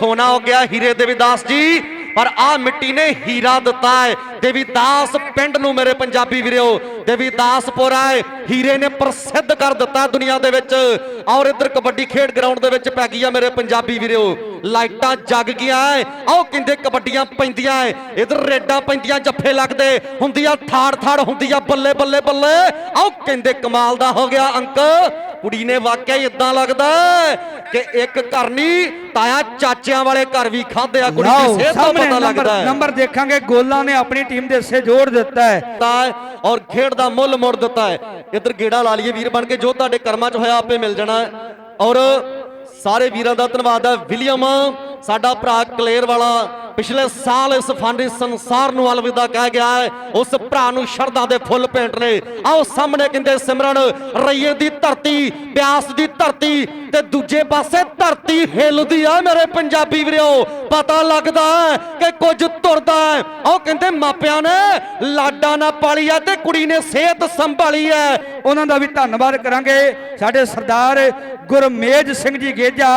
ਸੋਨਾ ਹੋ ਗਿਆ ਹੀਰੇ ਦੇਵੀਦਾਸ ਜੀ, ਪਰ ਆ ਮਿੱਟੀ ਨੇ ਹੀਰਾ ਦਿੱਤਾ ਹੈ। ਦੇਵੀਦਾਸ ਪਿੰਡ ਨੂੰ ਮੇਰੇ ਪੰਜਾਬੀ ਵੀਰਿਓ ਦੇਵੀਦਾਸਪੁਰ ਹੈ। ਹੀਰੇ ਨੇ ਪ੍ਰਸਿੱਧ ਕਰ ਦਿੱਤਾ ਦੁਨੀਆ ਦੇ ਵਿੱਚ ਔਰ ਇੱਧਰ ਕਬੱਡੀ ਖੇਡ ਗਰਾਊਂਡ ਦੇ ਵਿੱਚ ਪੈ ਗਈ ਆ ਮੇਰੇ ਪੰਜਾਬੀ ਵੀਰਿਓ ਲਾਈਟਾਂ ਜਗ ਗਈਆਂ ਐ। ਆਹ ਕਹਿੰਦੇ ਕਬੱਡੀਆਂ ਪੈਂਦੀਆਂ ਐ। ਇੱਧਰ ਰੇਡਾਂ ਪੈਂਦੀਆਂ ਜੱਫੇ ਲੱਗਦੇ। ਹੁੰਦੀਆਂ ਥਾੜ ਥਾੜ ਹੁੰਦੀਆਂ ਬੱਲੇ ਬੱਲੇ ਬੱਲੇ। ਆਹ ਕਹਿੰਦੇ ਕਮਾਲ ਦਾ ਹੋ ਗਿਆ ਅੰਕ ਕੁੜੀ ਨੇ ਵਾਕਿਆ ਹੀ ਇਦਾਂ ਲੱਗਦਾ ਕਿ ਇੱਕ ਘਰ ਨਹੀਂ ਤਾਇਆ ਚਾਚਿਆਂ ਵਾਲੇ ਘਰ ਵੀ ਖਾਦੇ ਆ ਕੁੜੀ ਦੀ ਸਿਹਤ ਦਾ ਸਾਹਮਣੇ ਪਤਾ ਲੱਗਦਾ ਹੈ ਨੰਬਰ ਦੇਖਾਂਗੇ। ਗੋਲਾਂ ਨੇ ਆਪਣੀ ਟੀਮ ਦੇ ਹਿੱਸੇ ਜੋੜ ਦਿੱਤਾ ਹੈ ਔਰ ਖੇਡ ਦਾ ਮੁੱਲ ਮੋੜ ਦਿੱਤਾ ਹੈ ਇੱਧਰ ਗੇੜਾ ਲਾ ਲਈਏ ਵੀਰ ਬਣ ਕੇ। ਜੋ ਤੁਹਾਡੇ ਕਰਮਾਂ 'ਚ ਹੋਇਆ ਆਪੇ ਮਿਲ ਜਾਣਾ। ਔਰ ਸਾਰੇ ਵੀਰਾਂ ਦਾ ਧੰਨਵਾਦ ਹੈ। ਵਿਲੀਅਮ, ਸਾਡਾ ਭਰਾ ਕਲੇਰ ਵਾਲਾ, ਪਿਛਲੇ ਸਾਲ ਇਸ ਫਾਂਡੀ ਸੰਸਾਰ ਨੂੰ ਅਲਵਿਦਾ ਕਹਿ ਗਿਆ ਹੈ। ਉਸ ਭਰਾ ਨੂੰ ਸ਼ਰਧਾ ਦੇ ਫੁੱਲ ਭੇਂਟ ਨੇ। ਆਓ ਸਾਹਮਣੇ ਕਹਿੰਦੇ ਸਿਮਰਨ, ਰਈਏ ਦੀ ਧਰਤੀ ਬਿਆਸ ਦੀ ਧਰਤੀ ਤੇ ਦੂਜੇ ਪਾਸੇ ਧਰਤੀ ਹਿੱਲਦੀ ਆ ਮੇਰੇ ਪੰਜਾਬੀ ਵੀਰੋ। ਪਤਾ ਲੱਗਦਾ ਕਿ ਕੁਝ ਤੁਰਦਾ ਉਹ ਕਹਿੰਦੇ ਮਾਪਿਆਂ ਨੇ ਲਾਡਾ ਨਾ ਪਾਲੀ ਆ ਤੇ ਕੁੜੀ ਨੇ ਸਿਹਤ ਸੰਭਾਲੀ ਹੈ। ਉਹਨਾਂ ਦਾ ਵੀ ਧੰਨਵਾਦ ਕਰਾਂਗੇ। ਸਾਡੇ ਸਰਦਾਰ ਗੁਰਮੇਜ ਸਿੰਘ ਜੀ ਗੇਜਾ,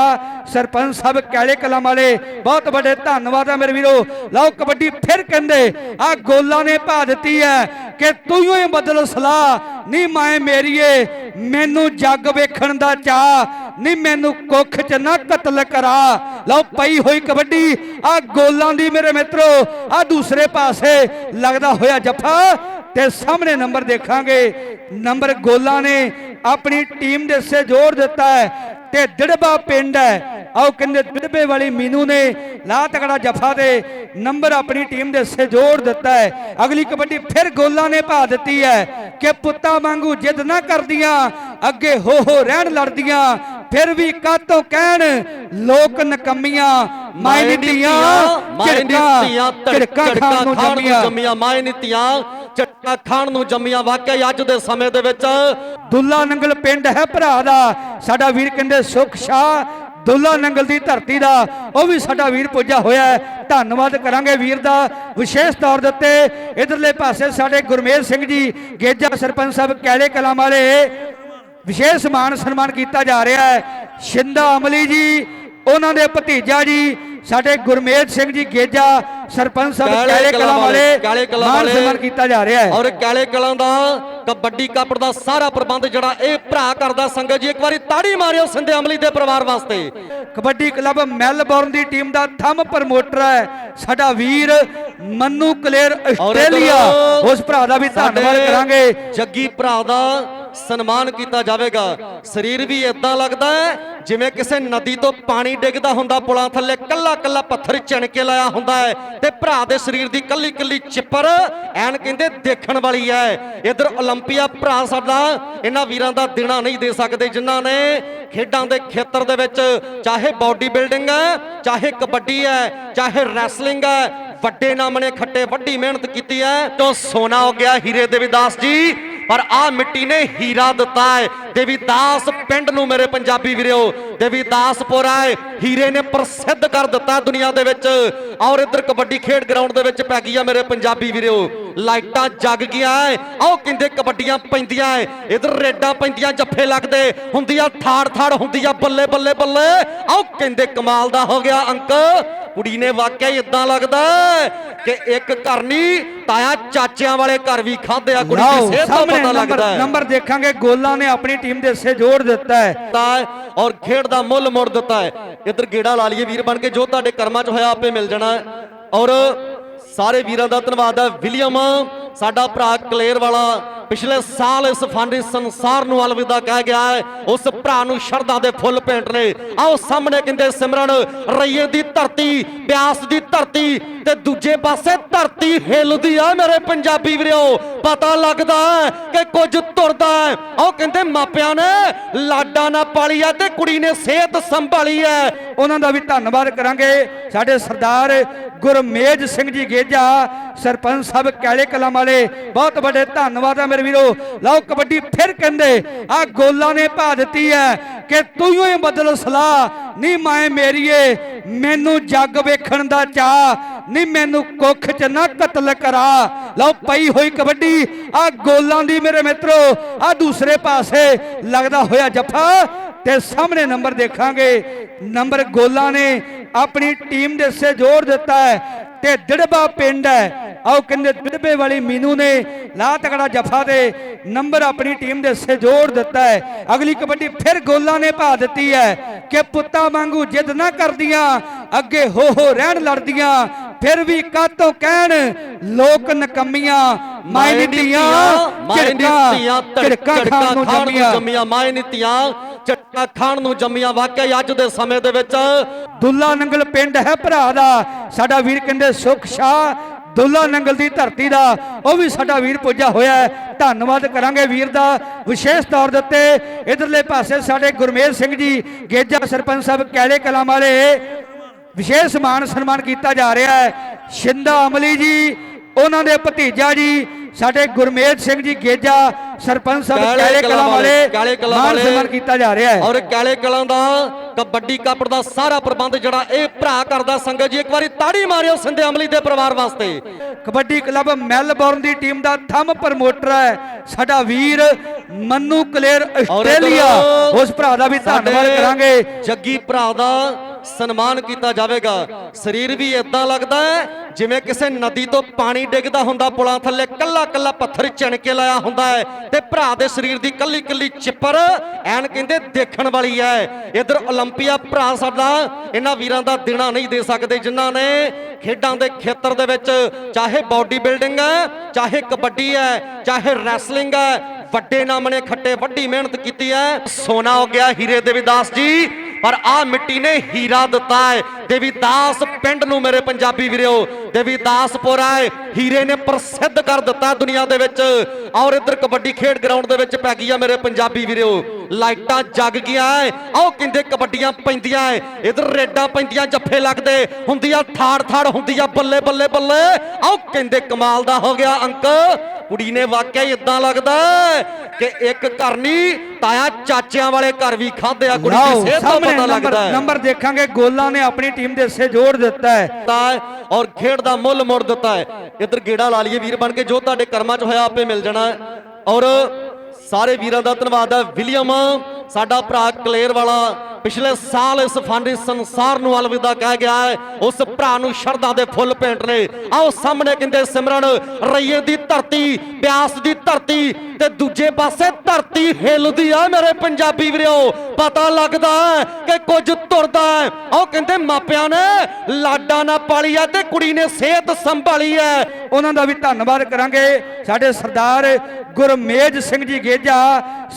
ਸਰਪੰਚ ਸਾਹਿਬ ਕੈਲੇ ਕਲਮ ਵਾਲੇ, ਬਹੁਤ ਵੱਡੇ ਧੰਨਵਾਦ ਆ ਮੇਰੇ ਵੀਰੋ। ਲਓ ਕਬੱਡੀ ਫਿਰ ਕਹਿੰਦੇ, ਆ ਗੋਲਾਂ ਨੇ ਭਾ ਦਿੱਤੀ ਹੈ ਕਿ ਤੂੰ ਹੀ ਬਦਲ ਸਲਾਹ। ਨਹੀਂ ਮੈਂ ਮੇਰੀਏ, ਮੈਨੂੰ ਜੱਗ ਵੇਖਣ ਦਾ ਚਾਹ ਨਹੀਂ, ਮੈਨੂੰ ਕੁੱਖ ਚ ਨਾ ਕਤਲ ਕਰਾ। ਲਓ, ਪਈ ਹੋਈ ਕਬੱਡੀ, ਆ ਗੋਲਾਂ ਦੀ ਮੇਰੇ ਮਿੱਤਰੋ, ਆ ਦੂਸਰੇ ਪਾਸੇ ਲੱਗਦਾ ਹੋਇਆ ਜੱਫਾ ਤੇ ਸਾਹਮਣੇ ਨੰਬਰ ਦੇਖਾਂਗੇ। ਨੰਬਰ ਗੋਲਾਂ ਨੇ ਆਪਣੀ ਟੀਮ ਦੇ ਹਿੱਸੇ ਜੋੜ ਦਿੱਤਾ ਹੈ ਤੇ ਦਿੜਬਾ ਪਿੰਡ ਹੈ। ਆਓ, ਕਹਿੰਦੇ ਦਿੜਬੇ ਵਾਲੀ ਮੀਨੂ ਨੇ ਲਾ ਤਕੜਾ ਜਫਾ ਦੇ ਨੰਬਰ ਆਪਣੀ ਟੀਮ ਦੇ ਹਿੱਸੇ ਜੋੜ ਦਿੱਤਾ ਹੈ। ਅਗਲੀ ਕਬੱਡੀ ਫਿਰ ਗੋਲਾਂ ਨੇ ਭਾ ਦਿੱਤੀ ਹੈ ਕਿ ਪੁੱਤਾਂ ਵਾਂਗੂ ਜਿੱਦ ਨਾ ਕਰਦੀਆਂ, ਅੱਗੇ ਹੋ ਹੋ ਰਹਿਣ ਲੜਦੀਆਂ। ਫਿਰ ਵੀ ਕਾਤੋਂ ਕਹਿਣ? ਲੋਕ ਨਕਮੀਆਂ ਮਾਈ ਨੀਤੀਆਂ ਝੜਕਾਂ ਖਾਣ ਨੂੰ ਜੰਮੀਆਂ। ਨੀਤੀਆਂ ਝਟਕਾ ਖਾਣ ਨੂੰ ਜੰਮੀਆਂ। ਵਾਕਿਆ ਅੱਜ ਦੇ ਸਮੇਂ ਦੇ ਵਿੱਚ ਦੁੱਲਾ ਨੰਗਲ ਪਿੰਡ ਹੈ ਭਰਾ ਦਾ। ਸਾਡਾ ਵੀਰ ਕਹਿੰਦੇ ਸੁਖ ਸ਼ਾਹ ਦੁੱਲਾ ਨੰਗਲ ਦੀ ਧਰਤੀ ਦਾ। ਉਹ ਵੀ ਸਾਡਾ ਵੀਰ ਪੁੱਜਾ ਹੋਇਆ ਹੈ। ਧੰਨਵਾਦ ਕਰਾਂਗੇ ਵੀਰ ਦਾ। ਵਿਸ਼ੇਸ਼ ਤੌਰ ਦੇ ਉੱਤੇ ਇਧਰਲੇ ਪਾਸੇ ਸਾਡੇ ਗੁਰਮੇਲ ਸਿੰਘ ਜੀ ਗੇਜਾ ਸਰਪੰਚ ਸਾਹਿਬ ਕੈਲੇ ਕਲਾਂ ਵਾਲੇ ਵਿਸ਼ੇਸ਼ ਮਾਨ ਸਨਮਾਨ ਕੀਤਾ ਜਾ ਰਿਹਾ ਹੈ। ਸ਼ਿੰਦਾ ਅਮਲੀ ਜੀ ਉਹਨਾਂ ਦੇ ਭਤੀਜਾ ਜੀ ਸਾਡੇ ਗੁਰਮੇਲ ਸਿੰਘ ਜੀ ਗੇਜਾ ਸਰਪੰਚ ਸਾਹਿਬ ਕਾਲੇ ਕੈਲੇ ਵਾਲੇ ਕਾਲੇ ਕਲਾਂ ਮਾਨ ਵਾਲੇ। ਸਨਮਾਨ ਕੀਤਾ ਜਾ ਰਿਹਾ ਹੈ। ਔਰ ਕਾਲੇ ਕਲਾਂ ਦਾ ਕਬੱਡੀ ਕੱਪ ਦਾ ਸਾਰਾ ਪ੍ਰਬੰਧ ਜਿਹੜਾ ਇਹ ਭਰਾ ਕਰਦਾ ਸੰਗਤ ਜੀ ਇੱਕ ਵਾਰੀ ਤਾੜੀ ਮਾਰਿਓ ਸਿੰਧੇ ਅਮਲੀ ਦੇ ਪਰਿਵਾਰ ਵਾਸਤੇ। ਕਬੱਡੀ ਕਲੱਬ ਮੈਲਬੌਰਨ ਦੀ ਟੀਮ ਦਾ ਥੰਮ ਪ੍ਰਮੋਟਰ ਹੈ। ਸਾਡਾ ਵੀਰ ਮੰਨੂ ਕਲੇਰ ਆਸਟ੍ਰੇਲੀਆ ਉਸ ਭਰਾ ਦਾ ਵੀ ਧੰਨਵਾਦ ਕਰਾਂਗੇ। ਜੱਗੀ ਭਰਾ ਦਾ ਸਨਮਾਨ ਕੀਤਾ ਜਾਵੇਗਾ। ਸਰੀਰ ਵੀ ਇਦਾਂ ਲੱਗਦਾ ਹੈ, ਜਿਵੇਂ ਕਿਸੇ ਨਦੀ ਤੋਂ ਪਾਣੀ ਡਿੱਗਦਾ ਹੁੰਦਾ, ਪੁਲਾਂ ਥੱਲੇ ਕੱਲਾ ਕੱਲਾ ਪੱਥਰ ਚਿਣ ਕੇ ਲਾਇਆ ਹੁੰਦਾ ਹੈ ਤੇ ਭਰਾ ਦੇ ਸਰੀਰ ਦੀ ਕੱਲੀ ਕੱਲੀ ਚਿੱਪਰ ਐਨ ਕਹਿੰਦੇ ਦੇਖਣ ਵਾਲੀ ਹੈ। ਇਧਰ 올림픽ਆ ਭਰਾ ਸਾਡਾ ਇਹਨਾਂ ਵੀਰਾਂ ਦਾ ਦੇਣਾ ਨਹੀਂ ਦੇ ਸਕਦੇ, ਜਿਨ੍ਹਾਂ ਨੇ ਖੇਡਾਂ ਦੇ ਖੇਤਰ ਦੇ ਵਿੱਚ ਚਾਹੇ ਬਾਡੀ ਬਿਲਡਿੰਗ ਹੈ, ਚਾਹੇ ਕਬੱਡੀ ਹੈ, ਚਾਹੇ ਰੈਸਲਿੰਗ ਹੈ, ਵੱਡੇ ਨਾਮ ਨੇ ਖੱਟੇ, ਵੱਡੀ ਮਿਹਨਤ ਕੀਤੀ ਹੈ। ਤੋਂ ਸੋਨਾ ਹੋ ਗਿਆ ਹੀਰੇ ਦੇ ਵਿਦਾਸ ਜੀ। ਪਰ ਆ ਮਿੱਟੀ ਨੇ ਹੀਰਾ ਦਿੱਤਾ ਹੈ। ਦੇਵੀਦਾਸ ਪਿੰਡ ਨੂੰ ਮੇਰੇ ਪੰਜਾਬੀ ਵੀਰਿਓ ਦੇਵੀਦਾਸਪੁਰ ਹੈ। ਹੀਰੇ ਨੇ ਪ੍ਰਸਿੱਧ ਕਰ ਦਿੱਤਾ ਦੁਨੀਆ ਦੇ ਵਿੱਚ। ਔਰ ਇੱਧਰ ਕਬੱਡੀ ਖੇਡ ਗਰਾਊਂਡ ਦੇ ਵਿੱਚ ਪੈ ਗਈ ਆ ਮੇਰੇ ਪੰਜਾਬੀ ਵੀਰਿਓ ਲਾਈਟਾਂ ਜਗ ਗਈਆਂ ਐ। ਆਹ ਕਹਿੰਦੇ ਕਬੱਡੀਆਂ ਪੈਂਦੀਆਂ ਐ। ਇੱਧਰ ਰੇਡਾਂ ਪੈਂਦੀਆਂ, ਜੱਫੇ ਲੱਗਦੇ। ਹੁੰਦੀਆਂ ਥਾੜ ਥਾੜ ਹੁੰਦੀ ਆ ਬੱਲੇ ਬੱਲੇ ਬੱਲੇ ਆਓ ਕਹਿੰਦੇ ਕਮਾਲ ਦਾ ਹੋ ਗਿਆ ਅੰਕ। ਕੁੜੀ ਨੇ ਵਾਕਿਆ ਹੀ ਇਦਾਂ ਲੱਗਦਾ ਕਿ ਇੱਕ ਘਰ ਨਹੀਂ ਤਾਇਆ ਚਾਚਿਆਂ ਵਾਲੇ ਘਰ ਵੀ ਖਾਦੇ ਆ ਕੁੜੀ ਦੀ ਸਿਹਤ ਦਾ ਸਾਹਮਣੇ ਪਤਾ ਲੱਗਦਾ ਹੈ। ਨੰਬਰ ਦੇਖਾਂਗੇ ਗੋਲਾਂ ਨੇ ਆਪਣੀ ਟੀਮ ਦੇ ਹਿੱਸੇ ਜੋੜ ਦਿੱਤਾ ਹੈ। ਔਰ ਖੇਡ ਦਾ ਮੁੱਲ ਮੋੜ ਦਿੱਤਾ ਹੈ। ਇੱਧਰ ਗੇੜਾ ਲਾ ਲਈਏ ਵੀਰ ਬਣ ਕੇ ਜੋ ਤੁਹਾਡੇ ਕਰਮਾਂ 'ਚ ਹੋਇਆ ਆਪੇ ਮਿਲ ਜਾਣਾ ਔਰ ਸਾਰੇ ਵੀਰਾਂ ਦਾ ਧੰਨਵਾਦ ਹੈ। ਵਿਲੀਅਮ ਸਾਡਾ ਭਰਾ ਕਲੇਰ ਵਾਲਾ ਪਿਛਲੇ ਸਾਲ ਇਸ ਫਾਂਡੀ ਸੰਸਾਰ ਨੂੰ ਅਲਵਿਦਾ ਕਹਿ ਗਿਆ ਹੈ, ਉਸ ਭਰਾ ਨੂੰ ਸ਼ਰਧਾ ਦੇ ਫੁੱਲ ਭੇਂਟ ਨੇ। ਆਓ ਸਾਹਮਣੇ ਕਹਿੰਦੇ ਸਿਮਰਨ, ਰਈਏ ਦੀ ਧਰਤੀ ਬਿਆਸ ਦੀ ਧਰਤੀ ਤੇ ਦੂਜੇ ਪਾਸੇ ਧਰਤੀ ਹਿੱਲਦੀ ਆ ਮੇਰੇ ਪੰਜਾਬੀ ਵੀਰੋ। ਪਤਾ ਲੱਗਦਾ ਕਿ ਕੁਝ ਤੁਰਦਾ ਉਹ ਕਹਿੰਦੇ ਮਾਪਿਆਂ ਨੇ, ਲਾਡਾ ਨਾ ਪਾਲੀ ਆ ਤੇ ਕੁੜੀ ਨੇ ਸਿਹਤ ਸੰਭਾਲੀ ਹੈ। ਉਹਨਾਂ ਦਾ ਵੀ ਧੰਨਵਾਦ ਕਰਾਂਗੇ। ਸਾਡੇ ਸਰਦਾਰ ਗੁਰਮੇਜ ਸਿੰਘ ਜੀ ਗੇਜਾ, ਸਰਪੰਚ ਸਾਹਿਬ ਕੈਲੇ ਕਲਮ ਵਾਲੇ, ਬਹੁਤ ਵੱਡੇ ਧੰਨਵਾਦ ਆ ਮੇਰੇ ਵੀਰੋ, ਲਓ ਕਬੱਡੀ ਫਿਰ ਕਹਿੰਦੇ ਆ ਗੋਲਾਂ ਨੇ ਭਾ ਦਿੱਤੀ ਹੈ ਕਿ ਤੂੰ ਹੀ ਬਦਲ ਸਲਾਹ। ਨਹੀਂ ਮੈਂ ਮੇਰੀਏ, ਮੈਨੂੰ ਜੱਗ ਵੇਖਣ ਦਾ ਚਾਹ ਨੀ ਮੈਨੂੰ ਕੁੱਖ ਚ ਨਾ ਕਤਲ ਕਰਾ। ਲਓ ਪਈ ਹੋਈ ਕਬੱਡੀ ਆ ਗੋਲਾਂ ਦੀ ਮੇਰੇ ਮਿੱਤਰੋ ਆ ਦੂਸਰੇ ਪਾਸੇ ਲੱਗਦਾ ਹੋਇਆ ਜੱਫਾ ਤੇ ਸਾਹਮਣੇ ਨੰਬਰ ਦੇਖਾਂਗੇ। ਨੰਬਰ ਗੋਲਾਂ ਨੇ ਆਪਣੀ ਟੀਮ ਦੇ ਸੇ ਜੋੜ ਦਿੱਤਾ ਹੈ ਤੇ ਦਿੜਬਾ ਪਿੰਡ ਹੈ। ਆਓ ਕਹਿੰਦੇ ਦਿੜਬੇ ਵਾਲੀ ਮੀਨੂ ਨੇ ਲਾ ਤਕੜਾ ਜਫਾ ਦੇ ਨੰਬਰ ਆਪਣੀ ਟੀਮ ਦੇ ਸੇ ਜੋੜ ਦਿੱਤਾ ਹੈ। ਅਗਲੀ ਕਬੱਡੀ ਫਿਰ ਗੋਲਾਂ ਨੇ ਭਾ ਦਿੱਤੀ ਹੈ ਕਿ ਪੁੱਤਾਂ ਵਾਂਗੂ ਜਿੱਦ ਨਾ ਕਰਦੀਆਂ ਅੱਗੇ ਹੋ ਹੋ ਰਹਿਣ ਲੜਦੀਆਂ ਫਿਰ ਵੀ ਕਾਤੋਂ ਕਹਿਣ ਲੋਕ ਨਕਮੀਆਂ ਮਾਈ ਨੀਤੀਆਂ ਮਾਈ ਨੀਤੀਆਂ ਝਿੜਕਾਂ ਖਾਣ ਨੂੰ ਜੰਮੀਆਂ। ਜੰਮੀਆਂ ਮਾਈ ਨੀਤੀਆਂ ਝਟਕਾ ਖਾਣ ਨੂੰ ਜੰਮੀਆਂ। ਵਾਕਿਆ ਅੱਜ ਦੇ ਸਮੇਂ ਦੇ ਵਿੱਚ ਦੁੱਲਾ ਨੰਗਲ ਪਿੰਡ ਹੈ ਭਰਾ ਦਾ। ਸਾਡਾ ਵੀਰ ਕਹਿੰਦੇ ਸੁਖ ਸ਼ਾਹ ਦੁੱਲਾ ਨੰਗਲ ਦੀ ਧਰਤੀ ਦਾ, ਉਹ ਵੀ ਸਾਡਾ ਵੀਰ ਪੁੱਜਾ ਹੋਇਆ ਹੈ। ਧੰਨਵਾਦ ਕਰਾਂਗੇ ਵੀਰ ਦਾ। ਵਿਸ਼ੇਸ਼ ਤੌਰ ਦੇ ਉੱਤੇ ਇਧਰਲੇ ਪਾਸੇ ਸਾਡੇ ਗੁਰਮੇਲ ਸਿੰਘ ਜੀ, ਗੇਜਾ ਸਰਪੰਚ ਸਾਹਿਬ, ਕੈਲੇ ਕਲਾਂ ਵਾਲੇ, ਵਿਸ਼ੇਸ਼ ਮਾਨ ਸਨਮਾਨ ਕੀਤਾ ਜਾ ਰਿਹਾ ਹੈ। ਸ਼ਿੰਦਾ ਅਮਲੀ ਜੀ, ਉਹਨਾਂ ਦੇ ਭਤੀਜਾ ਜੀ, ਸਾਡੇ ਗੁਰਮੇਲ ਸਿੰਘ ਜੀ, ਗੇਜਾ ਸਰਪੰਚ ਸਾਹਿਬ ਕਾਲੇ ਕੈਲੇ ਵਾਲੇ ਕਾਲੇ ਕਲਾਂ ਵਾਲੇ। ਸਨਮਾਨ ਕੀਤਾ ਜਾ ਰਿਹਾ ਹੈ। ਔਰ ਕਾਲੇ ਕਲਾਂ ਦਾ ਕਬੱਡੀ ਕੱਪ ਦਾ ਸਾਰਾ ਪ੍ਰਬੰਧ ਜਿਹੜਾ ਇਹ ਭਰਾ ਕਰਦਾ ਸੰਗਤ ਜੀ ਇੱਕ ਵਾਰੀ ਤਾੜੀ ਮਾਰਿਓ ਸਿੰਧੇ ਅਮਲੀ ਦੇ ਪਰਿਵਾਰ ਵਾਸਤੇ। ਕਬੱਡੀ ਕਲੱਬ ਮੈਲਬੌਰਨ ਦੀ ਟੀਮ ਦਾ ਥੰਮ ਪ੍ਰਮੋਟਰ ਹੈ। ਸਾਡਾ ਵੀਰ ਮੰਨੂ ਕਲੇਰ ਆਸਟ੍ਰੇਲੀਆ। ਉਸ ਭਰਾ ਦਾ ਵੀ ਧੰਨਵਾਦ ਕਰਾਂਗੇ। ਜੱਗੀ ਭਰਾ ਦਾ ਸਨਮਾਨ ਕੀਤਾ ਜਾਵੇਗਾ। ਸਰੀਰ ਵੀ ਇਦਾਂ ਲੱਗਦਾ ਹੈ ਜਿਵੇਂ ਕਿਸੇ ਨਦੀ ਤੋਂ ਪਾਣੀ ਡਿੱਗਦਾ ਹੁੰਦਾ ਪੁਲਾਂ ਥੱਲੇ ਕੱਲਾ ਕੱਲਾ ਪੱਥਰ ਚਿਣ ਕੇ ਲਾਇਆ ਹੁੰਦਾ ਹੈ। ਤੇ ਭਰਾ ਦੇ ਸਰੀਰ ਦੀ ਕੱਲੀ ਕੱਲੀ ਚਿੱਪਰ ਐਨ ਕਹਿੰਦੇ ਦੇਖਣ ਵਾਲੀ ਹੈ ਇਧਰ 올림픽ਆ ਭਰਾ ਸਾਡਾ ਇਹਨਾਂ ਵੀਰਾਂ ਦਾ ਦੇਣਾ ਨਹੀਂ ਦੇ ਸਕਦੇ ਜਿਨ੍ਹਾਂ ਨੇ ਖੇਡਾਂ ਦੇ ਖੇਤਰ ਦੇ ਵਿੱਚ ਚਾਹੇ ਬਾਡੀ ਬਿਲਡਿੰਗ ਹੈ ਚਾਹੇ ਕਬੱਡੀ ਹੈ ਚਾਹੇ ਰੈਸਲਿੰਗ ਹੈ ਵੱਡੇ ਨਾਮ ਨੇ ਖੱਟੇ, ਵੱਡੀ ਮਿਹਨਤ ਕੀਤੀ ਹੈ ਸੋਨਾ ਹੋ ਗਿਆ ਹੀਰੇ ਦੇ ਵਿਦਾਸ ਜੀ। ਪਰ ਆ ਮਿੱਟੀ ਨੇ ਹੀਰਾ ਦਿੱਤਾ ਹੈ। ਦੇਵੀਦਾਸ ਪਿੰਡ ਨੂੰ ਮੇਰੇ ਪੰਜਾਬੀ ਵੀਰਿਓ ਦੇਵੀਦਾਸਪੁਰ ਹੈ ਹੀਰੇ ਨੇ ਪ੍ਰਸਿੱਧ ਕਰ ਦਿੱਤਾ ਦੁਨੀਆ ਦੇ ਵਿੱਚ। ਔਰ ਇੱਧਰ ਕਬੱਡੀ ਖੇਡ ਗਰਾਊਂਡ ਦੇ ਵਿੱਚ ਪੈ ਗਈ ਆ ਮੇਰੇ ਪੰਜਾਬੀ ਵੀਰਿਓ ਲਾਈਟਾਂ ਜਗ ਗਈਆਂ ਐ। ਆਓ ਕਹਿੰਦੇ ਕਬੱਡੀਆਂ ਪੈਂਦੀਆਂ ਐ। ਇੱਧਰ ਰੇਡਾਂ ਪੈਂਦੀਆਂ, ਜੱਫੇ ਲੱਗਦੇ। ਹੁੰਦੀ ਆ ਠਾੜ ਠਾੜ ਹੁੰਦੀ ਆ ਬੱਲੇ ਬੱਲੇ ਬੱਲੇ ਆਓ ਕਹਿੰਦੇ ਕਮਾਲ ਦਾ ਹੋ ਗਿਆ ਅੰਕ। ਕੁੜੀ ਨੇ ਵਾਕਿਆ ਹੀ ਇਦਾਂ ਲੱਗਦਾ ਕਿ ਇੱਕ ਘਰ ਨਹੀਂ ਤਾਇਆ ਚਾਚਿਆਂ ਵਾਲੇ ਘਰ ਵੀ ਖਾਦੇ ਆ ਕੁੜੀ ਦੀ ਸਿਹਤ ਤੋਂ ਸਾਹਮਣੇ ਪਤਾ ਲੱਗਦਾ ਨੰਬਰ ਦੇਖਾਂਗੇ ਗੋਲਾਂ ਨੇ ਆਪਣੀ ਟੀਮ ਦੇ ਹਿੱਸੇ ਜੋੜ ਦਿੱਤਾ ਹੈ। ਔਰ ਖੇਡ ਦਾ ਮੁੱਲ ਮੋੜ ਦਿੱਤਾ ਹੈ। ਇੱਧਰ ਗੇੜਾ ਲਾ ਲਈਏ ਵੀਰ ਬਣ ਕੇ ਜੋ ਤੁਹਾਡੇ ਕਰਮਾਂ 'ਚ ਹੋਇਆ ਆਪੇ ਮਿਲ ਜਾਣਾ। ਔਰ ਸਾਰੇ ਵੀਰਾਂ ਦਾ ਧੰਨਵਾਦ ਹੈ। ਵਿਲੀਅਮ ਸਾਡਾ ਭਰਾ ਕਲੇਰ ਵਾਲਾ ਪਿਛਲੇ ਸਾਲ ਇਸ ਫਾਨੀ ਸੰਸਾਰ ਨੂੰ ਅਲਵਿਦਾ ਕਹਿ ਗਿਆ ਹੈ, ਉਸ ਭਰਾ ਨੂੰ ਸ਼ਰਧਾ ਦੇ ਫੁੱਲ ਭੇਂਟ ਨੇ। ਆਓ ਸਾਹਮਣੇ ਕਹਿੰਦੇ ਸਿਮਰਨ, ਰਈਏ ਦੀ ਧਰਤੀ, ਪਿਆਸ ਦੀ ਧਰਤੀ ਤੇ ਦੂਜੇ ਪਾਸੇ ਧਰਤੀ ਹਿੱਲਦੀ ਆ ਮੇਰੇ ਪੰਜਾਬੀ ਵੀਰੋ। ਪਤਾ ਲੱਗਦਾ ਕਿ ਕੁਝ ਤੁਰਦਾ ਹੈ। ਉਹ ਕਹਿੰਦੇ ਮਾਪਿਆਂ ਨੇ, ਲਾਡਾ ਨਾ ਪਾਲੀ ਆ ਤੇ ਕੁੜੀ ਨੇ ਸਿਹਤ ਸੰਭਾਲੀ ਹੈ। ਉਹਨਾਂ ਦਾ ਵੀ ਧੰਨਵਾਦ ਕਰਾਂਗੇ। ਸਾਡੇ ਸਰਦਾਰ ਗੁਰਮੇਜ ਸਿੰਘ ਜੀ ਗੇਜਾ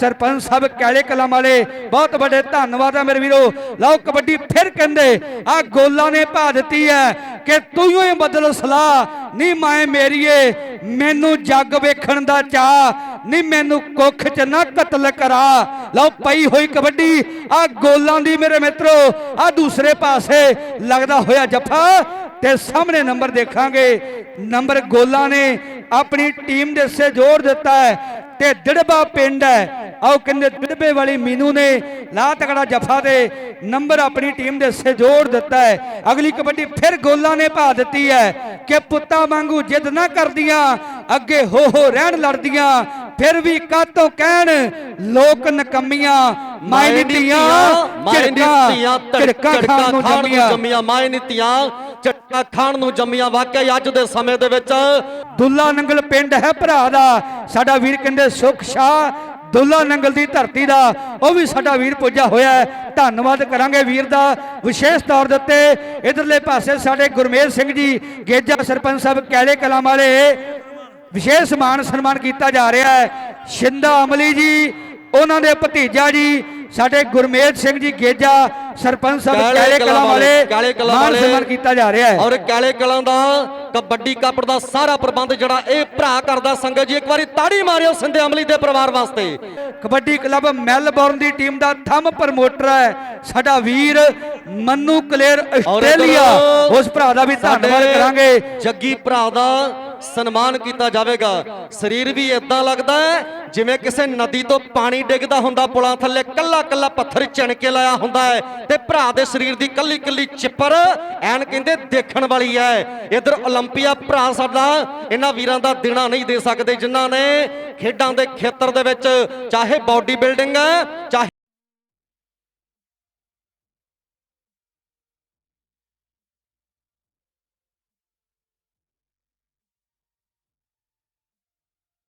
ਸਰਪੰਚ ਸਾਹਿਬ, ਕੈਲੇ ਕਲਮ ਵਾਲੇ, ਬਹੁਤ ਵੱਡੇ ਧੰਨਵਾਦ ਆ ਮੇਰੇ ਵੀਰੋ। ਲਓ ਕਬੱਡੀ ਫਿਰ ਕਹਿੰਦੇ, ਆ ਗੋਲਾਂ ਨੇ ਭਾ ਦਿੱਤੀ ਹੈ ਕਿ ਤੂੰ ਹੀ ਬਦਲ ਸਲਾਹ। ਨੀ ਮੈਂ ਮੇਰੀਏ ਮੈਨੂੰ ਜੱਗ ਵੇਖਣ ਦਾ ਚਾਹ ਨੀ ਮੈਨੂੰ ਕੁੱਖ ਚ ਨਾ ਕਤਲ ਕਰਾ। ਲਓ ਪਈ ਹੋਈ ਕਬੱਡੀ, ਆ ਗੋਲਾਂ ਦੀ ਮੇਰੇ ਮਿੱਤਰੋ, ਆ ਦੂਸਰੇ ਪਾਸੇ ਲੱਗਦਾ ਹੋਇਆ ਜੱਫਾ ਤੇ ਸਾਹਮਣੇ ਨੰਬਰ ਦੇਖਾਂਗੇ। ਨੰਬਰ ਗੋਲਾਂ ਨੇ ਆਪਣੀ ਟੀਮ ਦੇ ਸੇ ਜੋੜ ਦਿੱਤਾ ਹੈ ਤੇ ਦਿੜਬਾ ਪਿੰਡ ਹੈ। ਆਓ ਕਹਿੰਦੇ ਦਿੜਬੇ ਵਾਲੀ ਮੀਨੂ ਨੇ ਲਾ ਤਕੜਾ ਜਫਾ ਦੇ ਨੰਬਰ ਆਪਣੀ ਟੀਮ ਦੇ ਸੇ ਜੋੜ ਦਿੱਤਾ ਹੈ। ਅਗਲੀ ਕਬੱਡੀ ਫਿਰ ਗੋਲਾਂ ਨੇ ਭਾ ਦਿੱਤੀ ਹੈ ਕਿ ਪੁੱਤਾਂ ਵਾਂਗੂ ਜਿੱਦ ਨਾ ਕਰਦੀਆਂ, ਅੱਗੇ ਹੋ ਹੋ ਰਹਿਣ ਲੜਦੀਆਂ। ਫਿਰ ਵੀ ਕਾਤੋਂ ਕਹਿਣ? ਲੋਕ ਨਕਮੀਆਂ ਮਾਈ ਨੀਤੀਆਂ ਮਾਈ ਨੀਤੀਆਂ ਝਿੜਕਾਂ ਖਾਣ ਨੂੰ ਜੰਮੀਆਂ। ਜੰਮੀਆਂ ਮਾਈ ਨੀਤੀਆਂ ਝਟਕਾ ਖਾਣ ਨੂੰ ਜੰਮੀਆਂ। ਵਾਕਿਆ ਅੱਜ ਦੇ ਸਮੇਂ ਦੇ ਵਿੱਚ ਦੁੱਲਾ ਨੰਗਲ ਪਿੰਡ ਹੈ ਭਰਾ ਦਾ। ਸਾਡਾ ਵੀਰ ਕਹਿੰਦੇ ਸੁਖ ਸ਼ਾਹ ਦੁੱਲਾ ਨੰਗਲ ਦੀ ਧਰਤੀ ਦਾ। ਉਹ ਵੀ ਸਾਡਾ ਵੀਰ ਪੁੱਜਾ ਹੋਇਆ ਹੈ। ਧੰਨਵਾਦ ਕਰਾਂਗੇ ਵੀਰ ਦਾ। ਵਿਸ਼ੇਸ਼ ਤੌਰ ਦੇ ਉੱਤੇ ਇਧਰਲੇ ਪਾਸੇ ਸਾਡੇ ਗੁਰਮੇਲ ਸਿੰਘ ਜੀ ਗੇਜਾ ਸਰਪੰਚ ਸਾਹਿਬ ਕੈਲੇ ਕਲਾਂ ਵਾਲੇ ਵਿਸ਼ੇਸ਼ ਮਾਨ ਸਨਮਾਨ ਕੀਤਾ ਜਾ ਰਿਹਾ ਹੈ। ਸ਼ਿੰਦਾ ਅਮਲੀ ਜੀ ਉਹਨਾਂ ਦੇ ਭਤੀਜਾ ਜੀ ਸਾਡੇ ਗੁਰਮੇਲ ਸਿੰਘ ਜੀ ਗੇਜਾ ਸਰਪੰਚ ਸਾਹਿਬ ਕਾਲੇ ਕੈਲੇ ਵਾਲੇ ਕਾਲੇ ਕਲਾਂ ਮਾਨ ਵਾਲੇ। ਸਨਮਾਨ ਕੀਤਾ ਜਾ ਰਿਹਾ ਹੈ। ਔਰ ਕਾਲੇ ਕਲਾਂ ਦਾ ਕਬੱਡੀ ਕੱਪ ਦਾ ਸਾਰਾ ਪ੍ਰਬੰਧ ਜਿਹੜਾ ਇਹ ਭਰਾ ਕਰਦਾ ਸੰਗਤ ਜੀ ਇੱਕ ਵਾਰੀ ਤਾੜੀ ਮਾਰਿਓ ਸਿੰਧੇ ਅਮਲੀ ਦੇ ਪਰਿਵਾਰ ਵਾਸਤੇ। ਕਬੱਡੀ ਕਲੱਬ ਮੈਲਬੌਰਨ ਦੀ ਟੀਮ ਦਾ ਥੰਮ ਪ੍ਰਮੋਟਰ ਹੈ। ਸਾਡਾ ਵੀਰ ਮੰਨੂ ਕਲੇਰ ਆਸਟ੍ਰੇਲੀਆ ਉਸ ਭਰਾ ਦਾ ਵੀ ਧੰਨਵਾਦ ਕਰਾਂਗੇ। ਜੱਗੀ ਭਰਾ ਦਾ ਸਨਮਾਨ ਕੀਤਾ ਜਾਵੇਗਾ। ਸਰੀਰ ਵੀ ਇਦਾਂ ਲੱਗਦਾ ਹੈ, ਜਿਵੇਂ ਕਿਸੇ ਨਦੀ ਤੋਂ ਪਾਣੀ ਡਿੱਗਦਾ ਹੁੰਦਾ, ਪੁਲਾਂ ਥੱਲੇ ਕੱਲਾ ਕੱਲਾ ਪੱਥਰ ਚਣ ਕੇ ਲਾਇਆ ਹੁੰਦਾ ਹੈ ਤੇ ਭਰਾ ਦੇ ਸਰੀਰ ਦੀ ਕੱਲੀ ਕੱਲੀ ਚਿੱਪਰ ਐਨ ਕਹਿੰਦੇ ਦੇਖਣ ਵਾਲੀ ਹੈ। ਇਧਰ 올림픽ਆ ਭਰਾ ਸਾਡਾ, ਇਹਨਾਂ ਵੀਰਾਂ ਦਾ ਦੇਣਾ ਨਹੀਂ ਦੇ ਸਕਦੇ ਜਿਨ੍ਹਾਂ ਨੇ ਖੇਡਾਂ ਦੇ ਖੇਤਰ ਦੇ ਵਿੱਚ, ਚਾਹੇ ਬਾਡੀ ਬਿਲਡਿੰਗ ਹੈ, ਚਾਹੇ